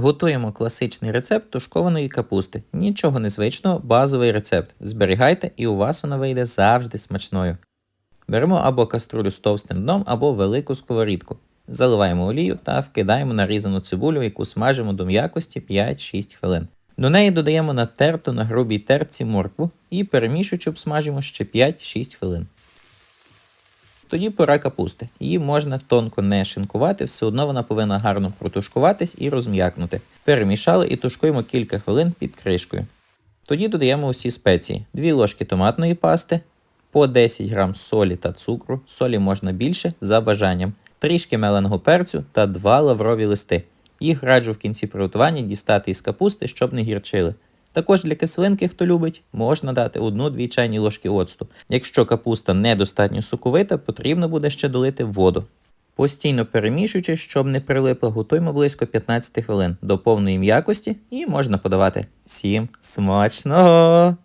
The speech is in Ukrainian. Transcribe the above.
Готуємо класичний рецепт тушкованої капусти. Нічого незвичного, базовий рецепт. Зберігайте і у вас вона вийде завжди смачною. Беремо або каструлю з товстим дном, або велику сковорідку. Заливаємо олію та вкидаємо нарізану цибулю, яку смажимо до м'якості 5-6 хвилин. До неї додаємо натерту на грубій терці моркву і перемішуючи обсмажимо ще 5-6 хвилин. Тоді пора капусти. Її можна тонко не шинкувати, все одно вона повинна гарно протушкуватись і розм'якнути. Перемішали і тушкуємо кілька хвилин під кришкою. Тоді додаємо усі спеції: 2 ложки томатної пасти, по 10 грам солі та цукру, солі можна більше за бажанням, трішки меленого перцю та 2 лаврові листи. Їх раджу в кінці приготування дістати із капусти, щоб не гірчили. Також для кислинки, хто любить, можна дати 1-2 чайні ложки оцту. Якщо капуста недостатньо соковита, потрібно буде ще долити воду. Постійно перемішуючи, щоб не прилипла, готуємо близько 15 хвилин до повної м'якості і можна подавати. Всім смачного!